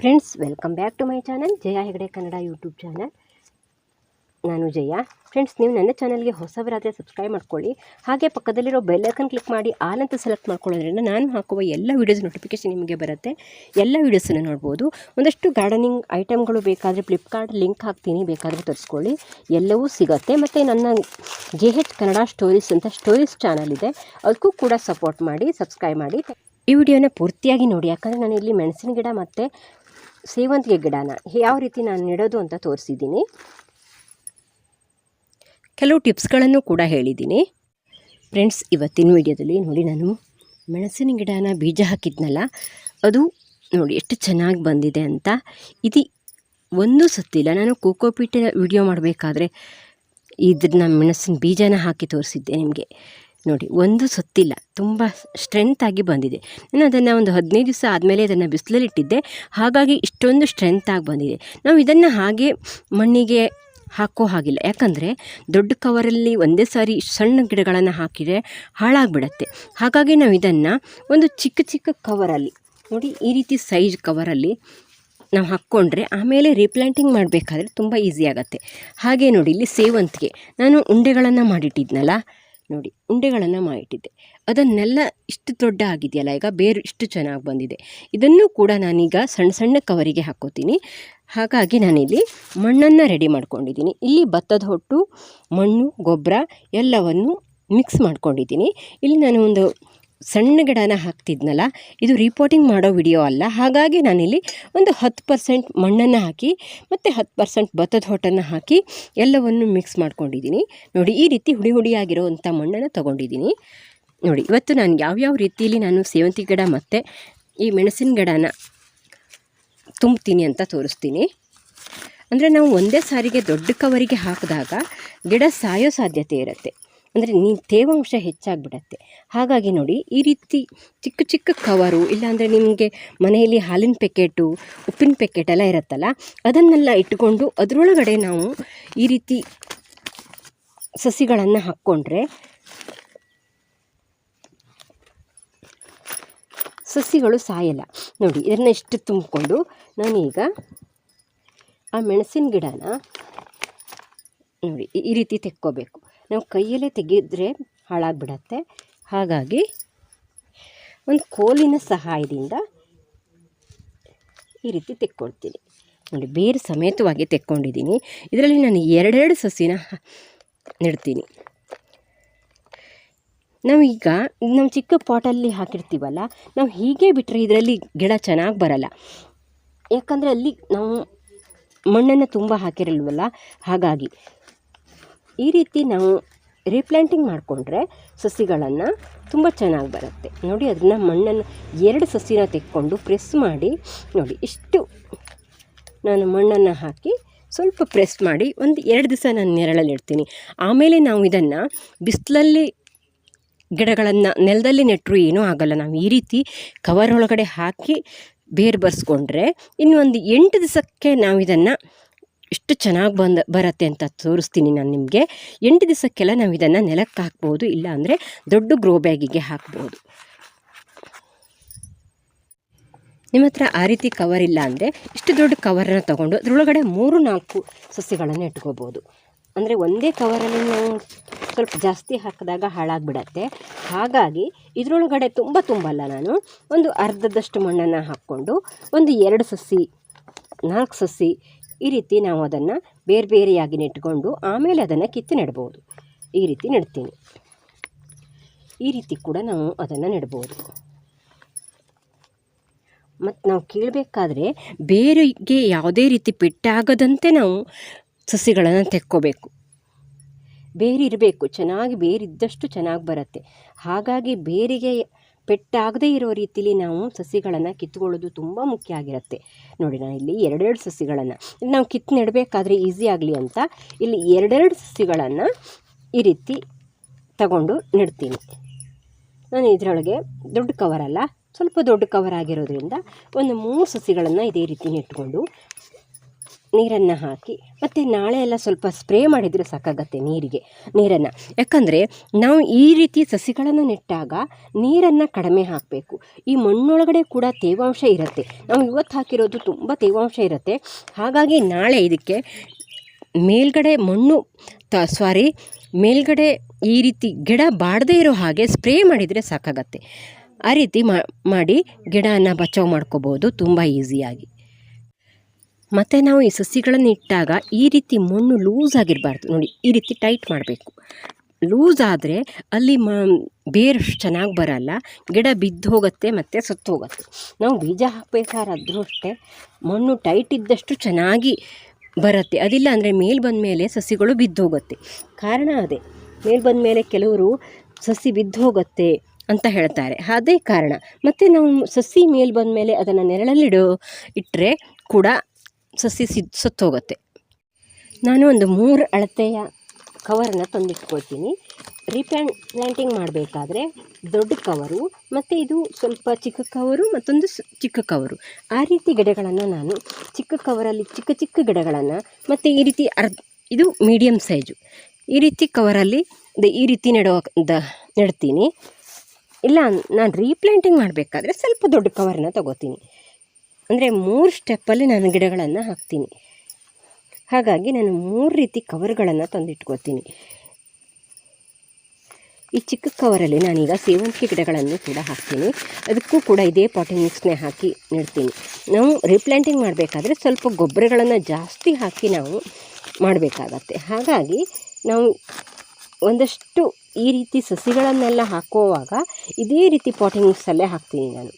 Friends welcome back to my channel Jaya Hegde Kannada YouTube channel ನಾನು Jaya. Friends ನೀವು ನನ್ನ ಚಾನಲ್ಗೆ ಹೊಸವರಾದರೆ ಸಬ್ಸ್ಕ್ರೈಬ್ ಮಾಡ್ಕೊಳ್ಳಿ. ಹಾಗೆ ಪಕ್ಕದಲ್ಲಿರೋ ಬೆಲ್ಲೈಕನ್ ಕ್ಲಿಕ್ ಮಾಡಿ ಆಲ್ ಅಂತ ಸೆಲೆಕ್ಟ್ ಮಾಡ್ಕೊಳ್ಳೋದ್ರಿಂದ ನಾನು ಹಾಕುವ ಎಲ್ಲ ವೀಡಿಯೋಸ್ ನೋಟಿಫಿಕೇಶನ್ ನಿಮಗೆ ಬರುತ್ತೆ. ಎಲ್ಲ ವೀಡಿಯೋಸನ್ನು ನೋಡ್ಬೋದು. ಒಂದಷ್ಟು ಗಾರ್ಡನಿಂಗ್ ಐಟಮ್ಗಳು ಬೇಕಾದರೆ ಫ್ಲಿಪ್ಕಾರ್ಟ್ ಲಿಂಕ್ ಹಾಕ್ತೀನಿ, ಬೇಕಾದರೆ ತರಿಸ್ಕೊಳ್ಳಿ. ಎಲ್ಲವೂ ಸಿಗುತ್ತೆ. ಮತ್ತು ನನ್ನ ಜೆ ಹೆಚ್ ಕನ್ನಡ ಸ್ಟೋರೀಸ್ ಅಂತ ಸ್ಟೋರೀಸ್ ಚಾನಲ್ ಇದೆ. ಅದಕ್ಕೂ ಕೂಡ ಸಪೋರ್ಟ್ ಮಾಡಿ ಸಬ್ಸ್ಕ್ರೈಬ್ ಮಾಡಿ. ಈ ವಿಡಿಯೋನ ಪೂರ್ತಿಯಾಗಿ ನೋಡಿ. ಯಾಕಂದರೆ ನಾನು ಇಲ್ಲಿ ಮೆಣಸಿನ ಗಿಡ ಮತ್ತು ಸೇವಂತಿಗೆ ಗಿಡನ ಯಾವ ರೀತಿ ನಾನು ನೆಡೋದು ಅಂತ ತೋರಿಸಿದ್ದೀನಿ. ಕೆಲವು ಟಿಪ್ಸ್ಗಳನ್ನು ಕೂಡ ಹೇಳಿದ್ದೀನಿ. ಫ್ರೆಂಡ್ಸ್, ಇವತ್ತಿನ ವಿಡಿಯೋದಲ್ಲಿ ನೋಡಿ ನಾನು ಮೆಣಸಿನ ಗಿಡನ ಬೀಜ ಹಾಕಿದ್ನಲ್ಲ, ಅದು ನೋಡಿ ಎಷ್ಟು ಚೆನ್ನಾಗಿ ಬಂದಿದೆ ಅಂತ. ಇದು ಒಂದು ಸತ್ತಿಲ್ಲ ನಾನು ಕೋಕೋಪೀಟ ವಿಡಿಯೋ ಮಾಡಬೇಕಾದ್ರೆ ಇದನ್ನ ಮೆಣಸಿನ ಬೀಜನ ಹಾಕಿ ತೋರಿಸಿದ್ದೆ ನಿಮಗೆ. ನೋಡಿ, ಒಂದು ಸತ್ತಿಲ್ಲ. ತುಂಬ ಸ್ಟ್ರೆಂತ್ ಆಗಿ ಬಂದಿದೆ. ನಾನು ಅದನ್ನು ಒಂದು ಹದಿನೈದು ದಿವಸ ಆದಮೇಲೆ ಅದನ್ನು ಬಿಸಿಲಲ್ಲಿಟ್ಟಿದ್ದೆ ಹಾಗಾಗಿ ಇಷ್ಟೊಂದು ಸ್ಟ್ರೆಂತ್ ಆಗಿ ಬಂದಿದೆ. ನಾವು ಇದನ್ನು ಹಾಗೆ ಮಣ್ಣಿಗೆ ಹಾಕೋ ಹಾಗಿಲ್ಲ. ಯಾಕಂದರೆ ದೊಡ್ಡ ಕವರಲ್ಲಿ ಒಂದೇ ಸಾರಿ ಸಣ್ಣ ಗಿಡಗಳನ್ನು ಹಾಕಿದರೆ ಹಾಳಾಗಿಬಿಡತ್ತೆ. ಹಾಗಾಗಿ ನಾವು ಇದನ್ನು ಒಂದು ಚಿಕ್ಕ ಚಿಕ್ಕ ಕವರಲ್ಲಿ, ನೋಡಿ ಈ ರೀತಿ ಸೈಜ್ ಕವರಲ್ಲಿ ನಾವು ಹಾಕ್ಕೊಂಡ್ರೆ ಆಮೇಲೆ ರೀಪ್ಲಾಂಟಿಂಗ್ ಮಾಡಬೇಕಾದ್ರೆ ತುಂಬ ಈಸಿ ಆಗುತ್ತೆ. ಹಾಗೆ ನೋಡಿ, ಇಲ್ಲಿ ಸೇವಂತಿಗೆ. ನಾನು ಉಂಡೆಗಳನ್ನು ಮಾಡಿಟ್ಟಿದ್ನಲ್ಲ ನೋಡಿ, ಉಂಡೆಗಳನ್ನು ಮಾಡಿಟ್ಟಿದ್ದೆ ಅದನ್ನೆಲ್ಲ ಇಷ್ಟು ದೊಡ್ಡ ಆಗಿದೆಯಲ್ಲ, ಈಗ ಬೇರು ಇಷ್ಟು ಚೆನ್ನಾಗಿ ಬಂದಿದೆ. ಇದನ್ನು ಕೂಡ ನಾನೀಗ ಸಣ್ಣ ಸಣ್ಣ ಕವರಿಗೆ ಹಾಕೋತೀನಿ. ಹಾಗಾಗಿ ನಾನಿಲ್ಲಿ ಮಣ್ಣನ್ನು ರೆಡಿ ಮಾಡ್ಕೊಂಡಿದ್ದೀನಿ. ಇಲ್ಲಿ ಭತ್ತದ ಹೊಟ್ಟು, ಮಣ್ಣು ಗೊಬ್ಬರ ಎಲ್ಲವನ್ನು ಮಿಕ್ಸ್ ಮಾಡ್ಕೊಂಡಿದ್ದೀನಿ. ಇಲ್ಲಿ ನಾನು ಒಂದು ಸಣ್ಣ ಗಿಡನ ಹಾಕ್ತಿದ್ನಲ್ಲ, ಇದು ರಿಪೋರ್ಟಿಂಗ್ ಮಾಡೋ ವಿಡಿಯೋ ಅಲ್ಲ. ಹಾಗಾಗಿ ನಾನಿಲ್ಲಿ ಒಂದು ಹತ್ತು ಪರ್ಸೆಂಟ್ ಮಣ್ಣನ್ನು ಹಾಕಿ, ಮತ್ತು ಹತ್ತು ಪರ್ಸೆಂಟ್ ಭತ್ತದ ಹೊಟ್ಟನ್ನು ಹಾಕಿ ಎಲ್ಲವನ್ನು ಮಿಕ್ಸ್ ಮಾಡ್ಕೊಂಡಿದ್ದೀನಿ. ನೋಡಿ, ಈ ರೀತಿ ಹುಡಿ ಹುಡಿಯಾಗಿರೋವಂಥ ಮಣ್ಣನ್ನು ತೊಗೊಂಡಿದ್ದೀನಿ. ನೋಡಿ, ಇವತ್ತು ನಾನು ಯಾವ್ಯಾವ ರೀತಿಯಲ್ಲಿ ನಾನು ಸೇವಂತಿಗೆ ಗಿಡ ಮತ್ತು ಈ ಮೆಣಸಿನ ಗಿಡನ ತುಂಬ್ತೀನಿ ಅಂತ ತೋರಿಸ್ತೀನಿ. ಅಂದರೆ ನಾವು ಒಂದೇ ಸಾರಿಗೆ ದೊಡ್ಡ ಕವರಿಗೆ ಹಾಕಿದಾಗ ಗಿಡ ಸಾಯೋ ಸಾಧ್ಯತೆ ಇರುತ್ತೆ. ಅಂದರೆ ನೀ ತೇವಾಂಶ ಹೆಚ್ಚಾಗ್ಬಿಡತ್ತೆ. ಹಾಗಾಗಿ ನೋಡಿ, ಈ ರೀತಿ ಚಿಕ್ಕ ಚಿಕ್ಕ ಕವರು, ಇಲ್ಲಾಂದರೆ ನಿಮಗೆ ಮನೆಯಲ್ಲಿ ಹಾಲಿನ ಪ್ಯಾಕೆಟು ಉಪ್ಪಿನ ಪ್ಯಾಕೆಟ್ ಎಲ್ಲ ಇರುತ್ತಲ್ಲ, ಅದನ್ನೆಲ್ಲ ಇಟ್ಟುಕೊಂಡು ಅದರೊಳಗಡೆ ನಾವು ಈ ರೀತಿ ಸಸಿಗಳನ್ನು ಹಾಕ್ಕೊಂಡ್ರೆ ಸಸಿಗಳು ಸಾಯಲ್ಲ. ನೋಡಿ, ಇದನ್ನ ಎಷ್ಟು ತುಂಬಿಕೊಂಡು ನಾನೀಗ ಆ ಮೆಣಸಿನ ಗಿಡನ ನೋಡಿ, ಈ ರೀತಿ ತೆಕ್ಕೋಬೇಕು. ನಾವು ಕೈಯಲ್ಲೇ ತೆಗೆದ್ರೆ ಹಾಳಾಗ್ಬಿಡತ್ತೆ. ಹಾಗಾಗಿ ಒಂದು ಕೋಲಿನ ಸಹಾಯದಿಂದ ಈ ರೀತಿ ತೆಕ್ಕೊಳ್ತೀನಿ. ನೋಡಿ, ಬೇರು ಸಮೇತವಾಗಿ ತೆಕ್ಕೊಂಡಿದ್ದೀನಿ. ಇದರಲ್ಲಿ ನಾನು ಎರಡೆರಡು ಸಸಿನ ನೆಡ್ತೀನಿ. ನೆಡ್ತೀನಿ ನಾವೀಗ ನಮ್ಮ ಚಿಕ್ಕ ಪಾಟಲ್ಲಿ ಹಾಕಿರ್ತೀವಲ್ಲ, ನಾವು ಹೀಗೆ ಬಿಟ್ಟರೆ ಇದರಲ್ಲಿ ಗಿಡ ಚೆನ್ನಾಗಿ ಬರಲ್ಲ. ಯಾಕಂದರೆ ಅಲ್ಲಿ ನಾವು ಮಣ್ಣನ್ನು ತುಂಬ ಹಾಕಿರಲ್ವಲ್ಲ? ಹಾಗಾಗಿ ಈ ರೀತಿ ನಾವು ರೀಪ್ಲಾಂಟಿಂಗ್ ಮಾಡಿಕೊಂಡ್ರೆ ಸಸಿಗಳನ್ನು ತುಂಬ ಚೆನ್ನಾಗಿ ಬರುತ್ತೆ. ನೋಡಿ ಅದನ್ನು ಮಣ್ಣನ್ನು ಎರಡು ಸಸಿನ ತೆಕ್ಕೊಂಡು ಪ್ರೆಸ್ ಮಾಡಿ, ನೋಡಿ, ಇಷ್ಟು ನಾನು ಮಣ್ಣನ್ನು ಹಾಕಿ ಸ್ವಲ್ಪ ಪ್ರೆಸ್ ಮಾಡಿ ಒಂದು ಎರಡು ದಿವಸ ನಾನು ನೆರಳಲ್ಲಿ ಇಡ್ತೀನಿ. ಆಮೇಲೆ ನಾವು ಇದನ್ನು ಬಿಸಿಲಲ್ಲಿ ಗಿಡಗಳನ್ನು, ನೆಲದಲ್ಲಿ ನೆಟ್ಟರು ಏನೂ ಆಗಲ್ಲ. ನಾವು ಈ ರೀತಿ ಕವರ್ ಒಳಗಡೆ ಹಾಕಿ ಬೇರು ಬರ್ಸ್ಕೊಂಡ್ರೆ ಇನ್ನೊಂದು ಎಂಟು ದಿವಸಕ್ಕೆ ನಾವು ಇದನ್ನು ಎಷ್ಟು ಚೆನ್ನಾಗಿ ಬಂದ, ಬರುತ್ತೆ ಅಂತ ತೋರಿಸ್ತೀನಿ ನಾನು ನಿಮಗೆ. ಎಂಟು ದಿವಸಕ್ಕೆಲ್ಲ ನಾವು ಇದನ್ನು ನೆಲಕ್ಕೆ ಹಾಕ್ಬೋದು, ಇಲ್ಲ ಅಂದರೆ ದೊಡ್ಡ ಗ್ರೋ ಬ್ಯಾಗಿಗೆ ಹಾಕ್ಬೋದು. ನಿಮ್ಮ ಹತ್ರ ಆ ರೀತಿ ಕವರ್ ಇಲ್ಲ ಅಂದರೆ ಇಷ್ಟು ದೊಡ್ಡ ಕವರನ್ನ ತೊಗೊಂಡು ಅದರೊಳಗಡೆ ಮೂರು, ನಾಲ್ಕು ಸಸ್ಯಗಳನ್ನು ಇಟ್ಕೋಬೋದು. ಅಂದರೆ ಒಂದೇ ಕವರಲ್ಲಿ ನಾವು ಸ್ವಲ್ಪ ಜಾಸ್ತಿ ಹಾಕಿದಾಗ ಹಾಳಾಗಿಬಿಡತ್ತೆ. ಹಾಗಾಗಿ ಇದರೊಳಗಡೆ ತುಂಬ ತುಂಬಲ್ಲ ನಾನು. ಒಂದು ಅರ್ಧದಷ್ಟು ಮಣ್ಣನ್ನು ಹಾಕ್ಕೊಂಡು ಒಂದು ಎರಡು ಸಸಿ, ನಾಲ್ಕು ಸಸಿ ಈ ರೀತಿ ನಾವು ಅದನ್ನು ಬೇರೆ ಬೇರೆಯಾಗಿ ನೆಟ್ಕೊಂಡು ಆಮೇಲೆ ಅದನ್ನು ಕಿತ್ತು ನೆಡ್ಬೋದು. ಈ ರೀತಿ ನೆಡ್ತೀನಿ. ಈ ರೀತಿ ಕೂಡ ನಾವು ಅದನ್ನು ನೆಡ್ಬೋದು. ಮತ್ತು ನಾವು ಕೀಳಬೇಕಾದ್ರೆ ಬೇರಿಗೆ ಯಾವುದೇ ರೀತಿ ಪೆಟ್ಟಾಗದಂತೆ ನಾವು ಸಸಿಗಳನ್ನು ತೆಕ್ಕೋಬೇಕು. ಬೇರಿರಬೇಕು, ಚೆನ್ನಾಗಿ ಬೇರಿದ್ದಷ್ಟು ಚೆನ್ನಾಗಿ ಬರುತ್ತೆ. ಹಾಗಾಗಿ ಬೇರಿಗೆ ಪೆಟ್ಟಾಗದೇ ಇರೋ ರೀತಿಲಿ ನಾವು ಸಸಿಗಳನ್ನು ಕಿತ್ಕೊಳ್ಳೋದು ತುಂಬ ಮುಖ್ಯ ಆಗಿರುತ್ತೆ. ನೋಡಿ ನಾನು ಇಲ್ಲಿ ಎರಡೆರಡು ಸಸಿಗಳನ್ನು. ನಾವು ಕಿತ್ತು ನೆಡಬೇಕಾದ್ರೆ ಈಸಿ ಆಗಲಿ ಅಂತ ಇಲ್ಲಿ ಎರಡೆರಡು ಸಸಿಗಳನ್ನು ಈ ರೀತಿ ತಗೊಂಡು ನೆಡ್ತೀನಿ. ನಾನು ಇದರೊಳಗೆ ದೊಡ್ಡ ಕವರಲ್ಲ ಸ್ವಲ್ಪ ದೊಡ್ಡ ಕವರ್ ಆಗಿರೋದ್ರಿಂದ ಒಂದು ಮೂರು ಸಸಿಗಳನ್ನು ಇದೇ ರೀತಿ ನೆಟ್ಕೊಂಡು ನೀರನ್ನು ಹಾಕಿ, ಮತ್ತು ನಾಳೆ ಎಲ್ಲ ಸ್ವಲ್ಪ ಸ್ಪ್ರೇ ಮಾಡಿದರೆ ಸಾಕಾಗತ್ತೆ ನೀರಿಗೆ, ನೀರನ್ನು. ಯಾಕಂದರೆ ನಾವು ಈ ರೀತಿ ಸಸಿಗಳನ್ನು ನೆಟ್ಟಾಗ ನೀರನ್ನು ಕಡಿಮೆ ಹಾಕಬೇಕು. ಈ ಮಣ್ಣೊಳಗಡೆ ಕೂಡ ತೇವಾಂಶ ಇರುತ್ತೆ. ನಾವು ಇವತ್ತು ಹಾಕಿರೋದು ತುಂಬ ತೇವಾಂಶ ಇರುತ್ತೆ. ಹಾಗಾಗಿ ನಾಳೆ ಇದಕ್ಕೆ ಮೇಲ್ಗಡೆ ಮಣ್ಣು, ತ ಸಾರಿ ಮೇಲ್ಗಡೆ ಈ ರೀತಿ ಗಿಡ ಬಾಡದೇ ಇರೋ ಹಾಗೆ ಸ್ಪ್ರೇ ಮಾಡಿದರೆ ಸಾಕಾಗತ್ತೆ. ಆ ರೀತಿ ಮಾಡಿ ಗಿಡನ ಬಚಾವ್ ಮಾಡ್ಕೋಬೋದು ತುಂಬ ಈಸಿಯಾಗಿ. ಮತ್ತು ನಾವು ಈ ಸಸಿಗಳನ್ನು ಇಟ್ಟಾಗ ಈ ರೀತಿ ಮಣ್ಣು ಲೂಸ್ ಆಗಿರಬಾರ್ದು. ನೋಡಿ, ಈ ರೀತಿ ಟೈಟ್ ಮಾಡಬೇಕು. ಲೂಸ್ ಆದರೆ ಅಲ್ಲಿ ಮ, ಬೇರು ಚೆನ್ನಾಗಿ ಬರಲ್ಲ. ಗಿಡ ಬಿದ್ದು ಹೋಗುತ್ತೆ ಮತ್ತು ಸತ್ತು ಹೋಗುತ್ತೆ. ನಾವು ಬೀಜ ಹಾಕಬೇಕಾದ್ರೂ ಅಷ್ಟೇ ಮಣ್ಣು ಟೈಟ್ ಇದ್ದಷ್ಟು ಚೆನ್ನಾಗಿ ಬರುತ್ತೆ. ಅದಿಲ್ಲ ಅಂದರೆ ಮೇಲೆ ಬಂದ ಮೇಲೆ ಸಸಿಗಳು ಬಿದ್ದು ಹೋಗುತ್ತೆ. ಕಾರಣ ಅದೇ. ಮೇಲೆ ಬಂದ ಮೇಲೆ ಕೆಲವರು ಸಸಿ ಬಿದ್ದು ಹೋಗುತ್ತೆ ಅಂತ ಹೇಳ್ತಾರೆ. ಅದೇ ಕಾರಣ. ಮತ್ತು ನಾವು ಸಸಿ ಮೇಲೆ ಬಂದ ಮೇಲೆ ಅದನ್ನು ನೆರಳಲ್ಲಿಡೋ ಇಟ್ಟರೆ ಕೂಡ ಸಸಿ ಸಿದ್ ಸತ್ತೋಗುತ್ತೆ. ನಾನು ಒಂದು ಮೂರು ಅಳತೆಯ ಕವರನ್ನು ತಂದಿಟ್ಕೊಳ್ತೀನಿ. ರೀಪ್ಯಾಂಡ್ ಪ್ಲ್ಯಾಂಟಿಂಗ್ ಮಾಡಬೇಕಾದ್ರೆ ದೊಡ್ಡ ಕವರು ಮತ್ತು ಇದು ಸ್ವಲ್ಪ ಚಿಕ್ಕ ಕವರು ಮತ್ತೊಂದು ಚಿಕ್ಕ ಕವರು. ಆ ರೀತಿ ಗಿಡಗಳನ್ನು ನಾನು ಚಿಕ್ಕ ಕವರಲ್ಲಿ ಚಿಕ್ಕ ಚಿಕ್ಕ ಗಿಡಗಳನ್ನು ಮತ್ತು ಈ ರೀತಿ ಅರ್ಧ, ಇದು ಮೀಡಿಯಮ್ ಸೈಜು. ಈ ರೀತಿ ಕವರಲ್ಲಿ ಈ ರೀತಿ ನೆಡುವ ನೆಡ್ತೀನಿ. ಇಲ್ಲ, ನಾನು ರೀಪ್ಲ್ಯಾಂಟಿಂಗ್ ಮಾಡಬೇಕಾದ್ರೆ ಸ್ವಲ್ಪ ದೊಡ್ಡ ಕವರನ್ನ ತಗೋತೀನಿ. ಅಂದರೆ ಮೂರು ಸ್ಟೆಪ್ಪಲ್ಲಿ ನಾನು ಗಿಡಗಳನ್ನು ಹಾಕ್ತೀನಿ. ಹಾಗಾಗಿ ನಾನು ಮೂರು ರೀತಿ ಕವರ್ಗಳನ್ನು ತಂದಿಟ್ಕೋತೀನಿ. ಈ ಚಿಕ್ಕ ಕವರಲ್ಲಿ ನಾನೀಗ ಸೇವಂತಿಗೆ ಗಿಡಗಳನ್ನು ಕೂಡ ಹಾಕ್ತೀನಿ. ಅದಕ್ಕೂ ಕೂಡ ಇದೇ ಪಾಟಿಂಗ್ ಮಿಕ್ಸ್ನೇ ಹಾಕಿ ನೆಡ್ತೀನಿ. ನಾವು ರೀಪ್ಲ್ಯಾಂಟಿಂಗ್ ಮಾಡಬೇಕಾದ್ರೆ ಸ್ವಲ್ಪ ಗೊಬ್ಬರಗಳನ್ನು ಜಾಸ್ತಿ ಹಾಕಿ ನಾವು ಮಾಡಬೇಕಾಗತ್ತೆ. ಹಾಗಾಗಿ ನಾವು ಒಂದಷ್ಟು ಈ ರೀತಿ ಸಸಿಗಳನ್ನೆಲ್ಲ ಹಾಕುವಾಗ ಇದೇ ರೀತಿ ಪಾಟಿಂಗ್ ಮಿಕ್ಸಲ್ಲೇ ಹಾಕ್ತೀನಿ ನಾನು.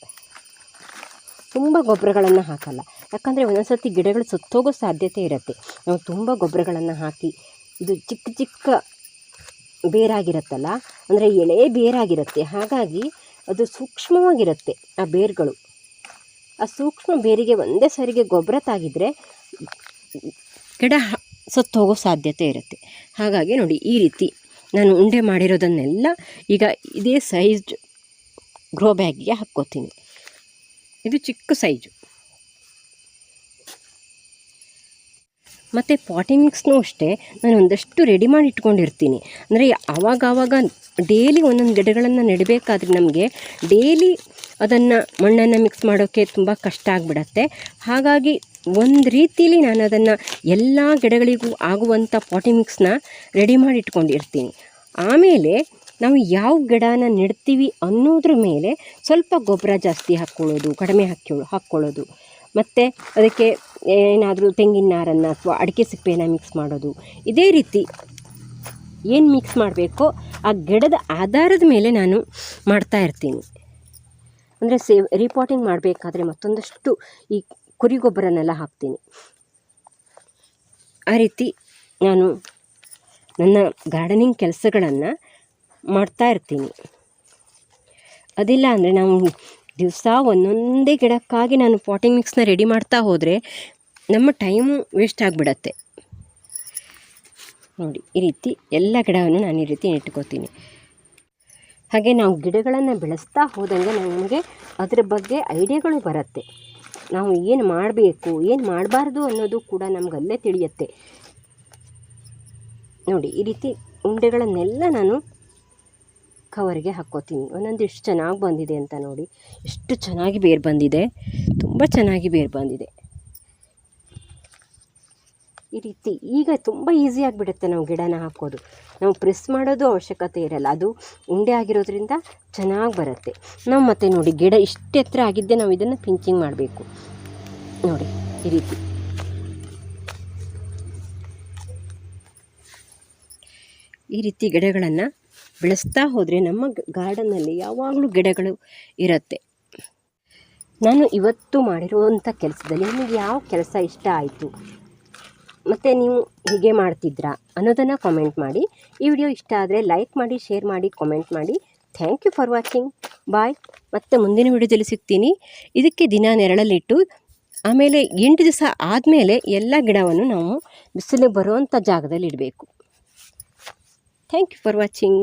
ತುಂಬ ಗೊಬ್ಬರಗಳನ್ನು ಹಾಕಲ್ಲ. ಯಾಕಂದರೆ ಒಂದೊಂದು ಸರ್ತಿ ಗಿಡಗಳು ಸತ್ತೋಗೋ ಸಾಧ್ಯತೆ ಇರುತ್ತೆ. ನಾವು ತುಂಬ ಗೊಬ್ಬರಗಳನ್ನು ಹಾಕಿ ಇದು ಚಿಕ್ಕ ಚಿಕ್ಕ ಬೇರಾಗಿರುತ್ತಲ್ಲ, ಅಂದರೆ ಎಳೆ ಬೇರಾಗಿರುತ್ತೆ. ಹಾಗಾಗಿ ಅದು ಸೂಕ್ಷ್ಮವಾಗಿರುತ್ತೆ ಆ ಬೇರುಗಳು. ಆ ಸೂಕ್ಷ್ಮ ಬೇರಿಗೆ ಒಂದೇ ಸರಿಗೆ ಗೊಬ್ಬರ ತಾಗಿದರೆ ಗಿಡ ಸತ್ತೋಗೋ ಸಾಧ್ಯತೆ ಇರುತ್ತೆ. ಹಾಗಾಗಿ ನೋಡಿ ಈ ರೀತಿ ನಾನು ಉಂಡೆ ಮಾಡಿರೋದನ್ನೆಲ್ಲ ಈಗ ಇದೇ ಸೈಜ್ ಗ್ರೋ ಬ್ಯಾಗಿಗೆ ಹಾಕ್ಕೋತೀನಿ. ಇದು ಚಿಕ್ಕ ಸೈಜು. ಮತ್ತು ಪಾಟಿ ಮಿಕ್ಸ್ನೂ ಅಷ್ಟೇ, ನಾನು ಒಂದಷ್ಟು ರೆಡಿ ಮಾಡಿ ಇಟ್ಕೊಂಡಿರ್ತೀನಿ. ಅಂದರೆ ಆವಾಗ ಆವಾಗ ಡೇಲಿ ಒಂದೊಂದು ಗಿಡಗಳನ್ನು ನೆಡಬೇಕಾದ್ರೆ ನಮಗೆ ಡೇಲಿ ಅದನ್ನು ಮಣ್ಣನ್ನು ಮಿಕ್ಸ್ ಮಾಡೋಕ್ಕೆ ತುಂಬ ಕಷ್ಟ ಆಗಿಬಿಡತ್ತೆ. ಹಾಗಾಗಿ ಒಂದು ರೀತಿಲಿ ನಾನು ಅದನ್ನು ಎಲ್ಲ ಗಿಡಗಳಿಗೂ ಆಗುವಂಥ ಪಾಟಿ ಮಿಕ್ಸ್ನ ರೆಡಿ ಮಾಡಿ ಇಟ್ಕೊಂಡಿರ್ತೀನಿ. ಆಮೇಲೆ ನಾವು ಯಾವ ಗಿಡನ ನೆಡ್ತೀವಿ ಅನ್ನೋದ್ರ ಮೇಲೆ ಸ್ವಲ್ಪ ಗೊಬ್ಬರ ಜಾಸ್ತಿ ಹಾಕ್ಕೊಳ್ಳೋದು, ಕಡಿಮೆ ಹಾಕಿ ಹಾಕ್ಕೊಳ್ಳೋದು. ಮತ್ತು ಅದಕ್ಕೆ ಏನಾದರೂ ತೆಂಗಿನ ನಾರನ್ನು ಅಥವಾ ಅಡಿಕೆ ಸಿಪ್ಪೆನ ಮಿಕ್ಸ್ ಮಾಡೋದು. ಇದೇ ರೀತಿ ಏನು ಮಿಕ್ಸ್ ಮಾಡಬೇಕೋ ಆ ಗಿಡದ ಆಧಾರದ ಮೇಲೆ ನಾನು ಮಾಡ್ತಾ ಇರ್ತೀನಿ. ಅಂದರೆ ಸೇವ್ ರಿಪೋರ್ಟಿಂಗ್ ಮಾಡಬೇಕಾದ್ರೆ ಮತ್ತೊಂದಷ್ಟು ಈ ಕುರಿ ಗೊಬ್ಬರನೆಲ್ಲ ಹಾಕ್ತೀನಿ. ಆ ರೀತಿ ನಾನು ನನ್ನ ಗಾರ್ಡನಿಂಗ್ ಕೆಲಸಗಳನ್ನು ಮಾಡ್ತಾ ಇರ್ತೀನಿ. ಅದಿಲ್ಲ ಅಂದರೆ ನಾವು ದಿವಸ ಒಂದೊಂದೇ ಗಿಡಕ್ಕಾಗಿ ನಾನು ಪಾಟಿಂಗ್ ಮಿಕ್ಸ್ನ ರೆಡಿ ಮಾಡ್ತಾ ಹೋದರೆ ನಮ್ಮ ಟೈಮು ವೇಸ್ಟ್ ಆಗಿಬಿಡತ್ತೆ. ನೋಡಿ, ಈ ರೀತಿ ಎಲ್ಲ ಗಿಡವನ್ನು ನಾನು ಈ ರೀತಿ ಇಟ್ಕೋತೀನಿ. ಹಾಗೆ ನಾವು ಗಿಡಗಳನ್ನು ಬೆಳೆಸ್ತಾ ಹೋದಂಗೆ ನಮಗೆ ಅದರ ಬಗ್ಗೆ ಐಡಿಯಾಗಳು ಬರುತ್ತೆ. ನಾವು ಏನು ಮಾಡಬೇಕು, ಏನು ಮಾಡಬಾರ್ದು ಅನ್ನೋದು ಕೂಡ ನಮಗಲ್ಲೇ ತಿಳಿಯುತ್ತೆ. ನೋಡಿ, ಈ ರೀತಿ ಉಂಡೆಗಳನ್ನೆಲ್ಲ ನಾನು ಕವರಿಗೆ ಹಾಕ್ಕೋತೀನಿ. ಒಂದೊಂದು ಎಷ್ಟು ಚೆನ್ನಾಗಿ ಬಂದಿದೆ ಅಂತ ನೋಡಿ. ಎಷ್ಟು ಚೆನ್ನಾಗಿ ಬೇರು ಬಂದಿದೆ. ತುಂಬ ಚೆನ್ನಾಗಿ ಬೇರು ಬಂದಿದೆ. ಈ ರೀತಿ ಈಗ ತುಂಬ ಈಸಿ ಆಗಿಬಿಡುತ್ತೆ ನಾವು ಗಿಡನ ಹಾಕೋದು. ನಾವು ಪ್ರೆಸ್ ಮಾಡೋದು ಅವಶ್ಯಕತೆ ಇರಲ್ಲ. ಅದು ಉಂಡೆ ಆಗಿರೋದ್ರಿಂದ ಚೆನ್ನಾಗಿ ಬರುತ್ತೆ. ನಾವು ಮತ್ತೆ ನೋಡಿ ಗಿಡ ಇಷ್ಟು ಎತ್ತರ ಆಗಿದ್ದೆ ನಾವು ಇದನ್ನು ಪಿಂಚಿಂಗ್ ಮಾಡಬೇಕು. ನೋಡಿ ಈ ರೀತಿ. ಈ ರೀತಿ ಗಿಡಗಳನ್ನು ಬೆಳೆಸ್ತಾ ಹೋದರೆ ನಮ್ಮ ಗಾರ್ಡನ್ನಲ್ಲಿ ಯಾವಾಗಲೂ ಗಿಡಗಳು ಇರುತ್ತೆ. ನಾನು ಇವತ್ತು ಮಾಡಿರುವಂಥ ಕೆಲಸದಲ್ಲಿ ನಿಮಗೆ ಯಾವ ಕೆಲಸ ಇಷ್ಟ ಆಯಿತು? ಮತ್ತು ನೀವು ಹೀಗೆ ಮಾಡ್ತಿದ್ರಾ ಅನ್ನೋದನ್ನು ಕಾಮೆಂಟ್ ಮಾಡಿ. ಈ ವಿಡಿಯೋ ಇಷ್ಟ ಆದರೆ ಲೈಕ್ ಮಾಡಿ ಶೇರ್ ಮಾಡಿ ಕಾಮೆಂಟ್ ಮಾಡಿ. Thank you for watching bye ಮತ್ತು ಮುಂದಿನ ವಿಡಿಯೋದಲ್ಲಿ ಸಿಗ್ತೀನಿ. ಇದಕ್ಕೆ ದಿನ ನೆರಳಲ್ಲಿಟ್ಟು, ಆಮೇಲೆ ಎಂಟು ದಿವಸ ಆದಮೇಲೆ ಎಲ್ಲ ಗಿಡವನ್ನು ನಾವು ಬಿಸಿಲು ಬರುವಂಥ ಜಾಗದಲ್ಲಿ ಇಡಬೇಕು. Thank you for watching